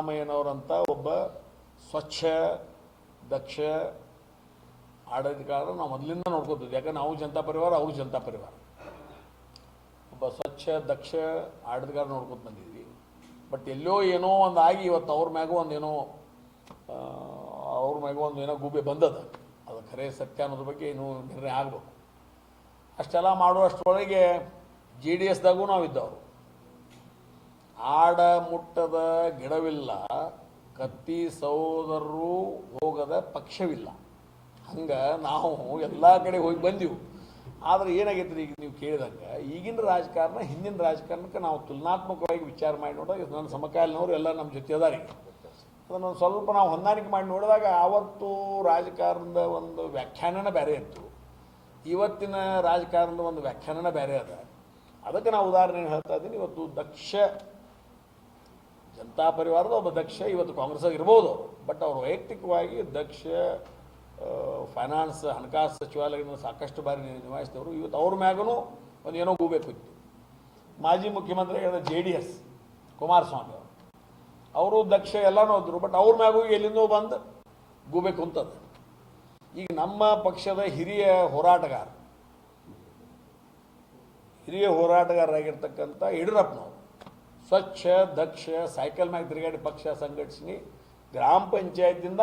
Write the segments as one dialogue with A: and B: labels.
A: ಸಿದ್ದರಾಮಯ್ಯನವರಂಥ ಒಬ್ಬ ಸ್ವಚ್ಛ, ದಕ್ಷ ಆಡಳಿತಗಾರರು ನಾವು ಮೊದಲಿಂದ ನೋಡ್ಕೋತಿದ್ವಿ. ಯಾಕಂದ್ರೆ ನಾವು ಜನತಾ ಪರಿವಾರ, ಅವರು ಜನತಾ ಪರಿವಾರ. ಒಬ್ಬ ಸ್ವಚ್ಛ, ದಕ್ಷ ಆಡಳಿತಗಾರ ನೋಡ್ಕೊತ ಬಂದಿದ್ವಿ. ಬಟ್ ಎಲ್ಲೋ ಏನೋ ಒಂದು ಆಗಿ ಇವತ್ತು ಅವ್ರ ಮ್ಯಾಗೂ ಒಂದೇನೋ ಅವ್ರ ಮ್ಯಾಗೂ ಒಂದು ಏನೋ ಗೂಬೆ ಬಂದದ. ಅದು ಖರೆ ಸತ್ಯ ಅನ್ನೋದ್ರ ಬಗ್ಗೆ ಇನ್ನೂ ನಿರ್ಣಯ ಆಗಬೇಕು. ಅಷ್ಟೆಲ್ಲ ಮಾಡುವಷ್ಟರೊಳಗೆ ಜೆ ಡಿ ಎಸ್ದಾಗೂ ನಾವು ಇದ್ದವರು ಆಡ ಮುಟ್ಟದ ಗಿಡವಿಲ್ಲ, ಕತ್ತಿ ಸಹೋದರರು ಹೋಗದ ಪಕ್ಷವಿಲ್ಲ. ಹಂಗೆ ನಾವು ಎಲ್ಲ ಕಡೆ ಹೋಗಿ ಬಂದೆವು. ಆದ್ರೆ ಏನಾಗೈತೆ ಈಗ ನೀವು ಕೇಳಿದಂಗೆ, ಈಗಿನ ರಾಜಕಾರಣ, ಹಿಂದಿನ ರಾಜಕಾರಣಕ್ಕೆ ನಾವು ತುಲನಾತ್ಮಕವಾಗಿ ವಿಚಾರ ಮಾಡಿ ನೋಡಿದಾಗ ನನ್ನ ಸಮಕಾಲೀನವರು ಎಲ್ಲ ನಮ್ಮ ಜೊತೆ ಅದಾರೆ. ಅದನ್ನು ಸ್ವಲ್ಪ ನಾವು ಹೊಂದಾಣಿಕೆ ಮಾಡಿ ನೋಡಿದಾಗ ಆವತ್ತು ರಾಜಕಾರಣದ ಒಂದು ವ್ಯಾಖ್ಯಾನನ ಬೇರೆ ಇತ್ತು. ಇವತ್ತಿನ ರಾಜಕಾರಣದ ಒಂದು ವ್ಯಾಖ್ಯಾನನ ಬೇರೆ ಅದ. ಅದಕ್ಕೆ ನಾವು ಉದಾಹರಣೆ ಹೇಳ್ತಾ ಇದ್ದೀನಿ. ಇವತ್ತು ದಕ್ಷ ಜನತಾ ಪರಿವಾರದ ಒಬ್ಬ ದಕ್ಷ ಇವತ್ತು ಕಾಂಗ್ರೆಸ್ ಇರ್ಬೋದು. ಬಟ್ ಅವರು ವೈಯಕ್ತಿಕವಾಗಿ ದಕ್ಷ ಫೈನಾನ್ಸ್ ಹಣಕಾಸು ಸಚಿವಾಲಯದಿಂದ ಸಾಕಷ್ಟು ಬಾರಿ ನಿಭಾಯಿಸಿದವರು. ಇವತ್ತು ಅವ್ರ ಮ್ಯಾಗೂ ಒಂದು ಏನೋ ಗೂಬೇಕು ಇತ್ತು. ಮಾಜಿ ಮುಖ್ಯಮಂತ್ರಿ ಹೇಳಿದ ಜೆ ಡಿ ಎಸ್, ಕುಮಾರಸ್ವಾಮಿ ಅವರು. ಅವರು ದಕ್ಷ ಎಲ್ಲನೂ ಹೋದರು ಬಟ್ ಅವ್ರ ಮ್ಯಾಗೂ ಎಲ್ಲಿಂದೋ ಬಂದು ಗೂಬೇಕು ಕುಂತದ ಈಗ ನಮ್ಮ ಪಕ್ಷದ ಹಿರಿಯ ಹೋರಾಟಗಾರ, ಹಿರಿಯ ಹೋರಾಟಗಾರರಾಗಿರ್ತಕ್ಕಂಥ ಯಡಿಯೂರಪ್ಪನವರು ಸ್ವಚ್ಛ, ದಕ್ಷ, ಸೈಕಲ್ ಮ್ಯಾಗ ತಿರುಗಾಡಿ ಪಕ್ಷ ಸಂಘಟಿಸಿ ಗ್ರಾಮ ಪಂಚಾಯತಿಂದ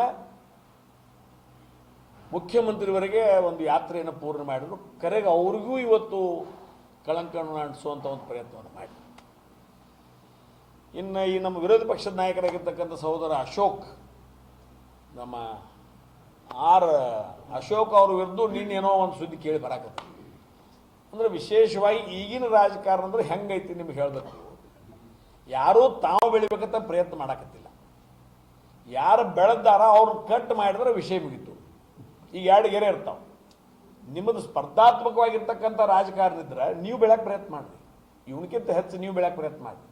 A: ಮುಖ್ಯಮಂತ್ರಿವರೆಗೆ ಒಂದು ಯಾತ್ರೆಯನ್ನು ಪೂರ್ಣ ಮಾಡಿದ್ರು. ಕರೆಗೆ ಅವ್ರಿಗೂ ಇವತ್ತು ಕಳಂಕವನ್ನು ಅಂಟಿಸುವಂಥ ಒಂದು ಪ್ರಯತ್ನವನ್ನು ಮಾಡಿ ಇನ್ನು ಈ ನಮ್ಮ ವಿರೋಧ ಪಕ್ಷದ ನಾಯಕರಾಗಿರ್ತಕ್ಕಂಥ ಸಹೋದರ ಅಶೋಕ್, ನಮ್ಮ ಆರ್ ಅಶೋಕ್ ಅವ್ರ ವಿರುದ್ಧ ನೀನೇನೋ ಒಂದು ಸುದ್ದಿ ಕೇಳಿ ಬರಾಕತ್ತೆ ಅಂದ್ರೆ ವಿಶೇಷವಾಗಿ ಈಗಿನ ರಾಜಕಾರಣ ಅಂದ್ರೆ ಹೆಂಗೈತಿ ನಿಮ್ಗೆ ಹೇಳ್ಬೇಕು? ಯಾರೂ ತಾವು ಬೆಳಿಬೇಕಂತ ಪ್ರಯತ್ನ ಮಾಡಾಕತ್ತಿಲ್ಲ. ಯಾರು ಬೆಳೆದಾರ ಅವ್ರು ಕಟ್ ಮಾಡಿದ್ರೆ ವಿಷಯ ಮುಗಿತು. ಈಗ ಎರಡು ಗೆರೆ ಇರ್ತಾವೆ. ನಿಮ್ಮದು ಸ್ಪರ್ಧಾತ್ಮಕವಾಗಿರ್ತಕ್ಕಂಥ ರಾಜಕಾರಣ ಇದ್ರೆ ನೀವು ಬೆಳಕ್ಕೆ ಪ್ರಯತ್ನ ಮಾಡಿರಿ. ಇವನಕ್ಕಿಂತ ಹೆಚ್ಚು ನೀವು ಬೆಳಕ್ಕೆ ಪ್ರಯತ್ನ ಮಾಡಿರಿ.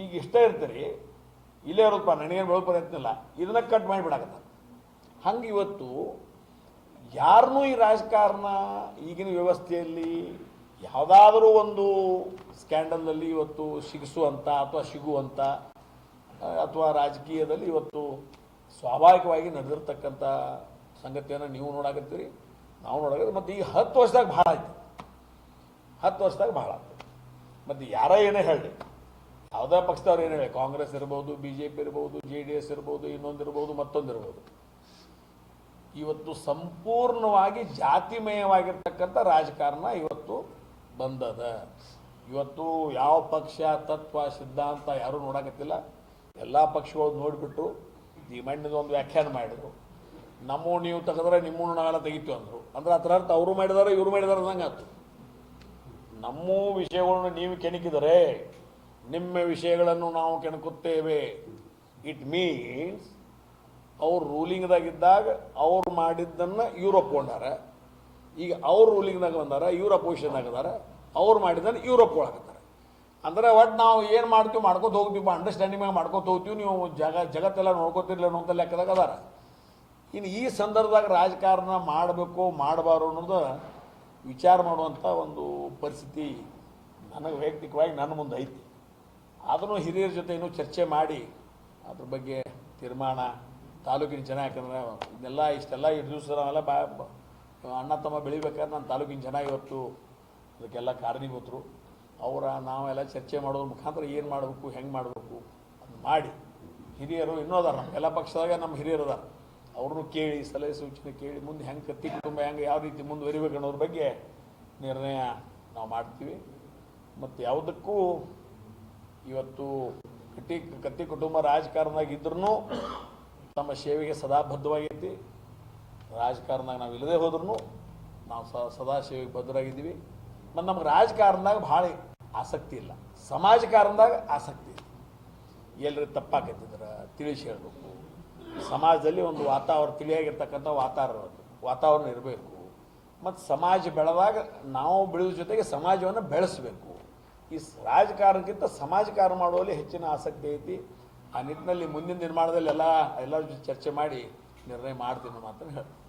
A: ಈಗ ಇಷ್ಟ ಇರ್ತೀರಿ, ಇಲ್ಲೇ ಇರೋದಪ್ಪ ನನಗೇನು ಬೆಳೋ ಪ್ರಯತ್ನ ಇಲ್ಲ, ಇದನ್ನ ಕಟ್ ಮಾಡಿಬಿಡಾಕತ್ತ ಹಂಗೆ ಇವತ್ತು ಯಾರನ್ನೂ ಈ ರಾಜಕಾರಣ ಈಗಿನ ವ್ಯವಸ್ಥೆಯಲ್ಲಿ ಯಾವುದಾದ್ರೂ ಒಂದು ಸ್ಕ್ಯಾಂಡಲ್ನಲ್ಲಿ ಇವತ್ತು ಸಿಗಿಸುವಂಥ ಅಥವಾ ಸಿಗುವಂಥ ಅಥವಾ ರಾಜಕೀಯದಲ್ಲಿ ಇವತ್ತು ಸ್ವಾಭಾವಿಕವಾಗಿ ನಡೆದಿರ್ತಕ್ಕಂಥ ಸಂಗತಿಯನ್ನು ನೀವು ನೋಡಾಕತ್ತೀರಿ, ನಾವು ನೋಡಾಕತ್ತೀವಿ ಮತ್ತು ಈಗ ಹತ್ತು ವರ್ಷದಾಗ ಭಾಳ ಆಯ್ತು. ಹತ್ತು ವರ್ಷದಾಗ ಭಾಳ ಆಯ್ತು. ಮತ್ತು ಯಾರೇ ಏನೇ ಹೇಳಿ ಯಾವುದೇ ಪಕ್ಷದವ್ರು ಏನು ಹೇಳಿ ಕಾಂಗ್ರೆಸ್ ಇರ್ಬೋದು ಬಿ ಜೆ ಪಿ ಇರ್ಬೋದು, ಜೆ ಡಿ ಎಸ್ ಇರ್ಬೋದು, ಇನ್ನೊಂದು ಇರ್ಬೋದು ಇವತ್ತು ಸಂಪೂರ್ಣವಾಗಿ ಜಾತಿಮಯವಾಗಿರ್ತಕ್ಕಂಥ ರಾಜಕಾರಣ ಇವತ್ತು ಬಂದದ. ಇವತ್ತು ಯಾವ ಪಕ್ಷ, ತತ್ವ, ಸಿದ್ಧಾಂತ ಯಾರೂ ನೋಡಕತ್ತಿಲ್ಲ. ಎಲ್ಲ ಪಕ್ಷಗಳು ನೋಡಿಬಿಟ್ಟು ಈ ಒಂದು ವ್ಯಾಖ್ಯಾನ ಮಾಡಿದ್ರು. ನಮ್ಮ ನೀವು ತೆಗೆದ್ರೆ ನಿಮ್ಮ ನಾವೆಲ್ಲ ತೆಗಿತು ಅಂದರು. ಅಂದ್ರೆ ಥರ ಅರ್ಥ ಅವರು ಮಾಡಿದಾರೆ, ಇವರು ಮಾಡಿದಾರೆ ಅನ್ನಂಗೆ ಆಯ್ತು. ನಮ್ಮ ವಿಷಯಗಳನ್ನು ನೀವು ಕೆಣಕಿದರೆ ನಿಮ್ಮ ವಿಷಯಗಳನ್ನು ನಾವು ಕೆಣಕುತ್ತೇವೆ. ಇಟ್ ಮೀನ್ಸ್ ಅವ್ರು ರೂಲಿಂಗ್ದಾಗಿದ್ದಾಗ ಅವ್ರು ಮಾಡಿದ್ದನ್ನು ಇವ್ರು ಒಪ್ಕೊಂಡಾರ. ಈಗ ಅವ್ರ ರೂಲಿಂಗ್ನಾಗ ಬಂದಾರ, ಇವ್ರ ಅಪೋಸಿಷನ್ದಾಗ ಅದಾರ, ಅವ್ರು ಮಾಡಿದ್ರೆ ಇವ್ರು ಒಪ್ಕೊಳಕತ್ತಾರ ಅಂದ್ರೆ ಒಟ್ಟು ನಾವು ಏನು ಮಾಡ್ತೀವಿ ಮಾಡ್ಕೊತ ಹೋಗ್ತೀವಿ ಅಂಡರ್ಸ್ಟ್ಯಾಂಡಿಂಗ್ ಮ್ಯಾಗ ಮಾಡ್ಕೊತ ಹೋಗ್ತೀವಿ, ನೀವು ಜಾಗ, ಜಗತ್ತೆಲ್ಲ ನೋಡ್ಕೋತಿರ್ಲಿಲ್ಲ ಅನ್ನೋ ಲೆಕ್ಕದಾಗ ಅದಾರ. ಇನ್ನು ಈ ಸಂದರ್ಭದಾಗ ರಾಜಕಾರಣ ಮಾಡಬೇಕು, ಮಾಡಬಾರ್ದು ಅನ್ನೋದು ವಿಚಾರ ಮಾಡುವಂಥ ಒಂದು ಪರಿಸ್ಥಿತಿ ನನಗೆ ವೈಯಕ್ತಿಕವಾಗಿ ನನ್ನ ಮುಂದೆ ಐತಿ. ಆದರೂ ಹಿರಿಯರ ಜೊತೆ ಇನ್ನೂ ಚರ್ಚೆ ಮಾಡಿ, ಅದ್ರ ಬಗ್ಗೆ ತೀರ್ಮಾನ, ತಾಲೂಕಿನ ಜನ ಯಾಕಂದ್ರೆ ಇದೆಲ್ಲ ಇಷ್ಟೆಲ್ಲ ದಿವಸ ನಾವೆಲ್ಲ ಬ- ಅಣ್ಣ ತಮ್ಮ ಬೆಳಿಬೇಕಾದ್ರೆ ನನ್ನ ತಾಲೂಕಿನ ಜನ ಇವತ್ತು ಅದಕ್ಕೆಲ್ಲ ಕಾರಣೀಭೂತರು. ಅವರ ನಾವೆಲ್ಲ ಚರ್ಚೆ ಮಾಡೋದ್ರ ಮುಖಾಂತರ ಏನು ಮಾಡಬೇಕು, ಹೆಂಗೆ ಮಾಡಬೇಕು ಅದು ಮಾಡಿ. ಹಿರಿಯರು ಇನ್ನೂ ಅದಾರ ನಮ್ಮ ಎಲ್ಲ ಪಕ್ಷದಾಗ ನಮ್ಮ ಹಿರಿಯರು ಅದಾರ. ಅವ್ರನ್ನೂ ಕೇಳಿ, ಸಲಹೆ ಸೂಚನೆ ಕೇಳಿ, ಮುಂದೆ ಹೆಂಗೆ ಕತ್ತಿ ಕುಟುಂಬ, ಹೆಂಗೆ ಯಾವ ರೀತಿ ಮುಂದುವರಿಬೇಕು ಅನ್ನೋದ್ರ ಬಗ್ಗೆ ನಿರ್ಣಯ ನಾವು ಮಾಡ್ತೀವಿ. ಮತ್ತು ಯಾವುದಕ್ಕೂ ಇವತ್ತು ಕಟ್ಟಿ, ಕತ್ತಿ ಕುಟುಂಬ ರಾಜಕಾರಣದಾಗ ಇದ್ರೂ ತಮ್ಮ ಸೇವೆಗೆ ಸದಾ ಬದ್ಧವಾಗೈತಿ ರಾಜಕಾರಣದಾಗ ನಾವು ಇಲ್ಲದೆ ಹೋದ್ರೂ ನಾವು ಸ ಸದಾಶಿವಿಗೆ ಸೇವೆಗೆ ಬದ್ಧರಾಗಿದ್ದೀವಿ. ಮತ್ತು ನಮ್ಗೆ ರಾಜಕಾರಣದಾಗ ಭಾಳ ಆಸಕ್ತಿ ಇಲ್ಲ. ಸಮಾಜ ಕಾರಣದಾಗ ಆಸಕ್ತಿ ಇಲ್ಲ. ಎಲ್ಲರೂ ತಪ್ಪಾಕತ್ತಿದ್ರೆ ತಿಳಿಸಿ ಹೇಳಬೇಕು. ಸಮಾಜದಲ್ಲಿ ಒಂದು ವಾತಾವರಣ, ತಿಳಿಯಾಗಿರ್ತಕ್ಕಂಥ ವಾತಾವರಣ ವಾತಾವರಣ ಇರಬೇಕು. ಮತ್ತು ಸಮಾಜ ಬೆಳೆದಾಗ ನಾವು ಬೆಳೆದ ಜೊತೆಗೆ ಸಮಾಜವನ್ನು ಬೆಳೆಸಬೇಕು. ಈ ರಾಜಕಾರಣಕ್ಕಿಂತ ಸಮಾಜ ಮಾಡುವಲ್ಲಿ ಹೆಚ್ಚಿನ ಆಸಕ್ತಿ ಐತಿ. ಆ ನಿಟ್ಟಿನಲ್ಲಿ ಮುಂದಿನ ನಿರ್ಮಾಣದಲ್ಲಿ ಎಲ್ಲ, ಎಲ್ಲರ ಜೊತೆ ಚರ್ಚೆ ಮಾಡಿ ನಿರ್ಣಯ ಮಾಡ್ತೀನಿ ಅನ್ನೋ ಮಾತನ್ನು ಹೇಳ್ತೀನಿ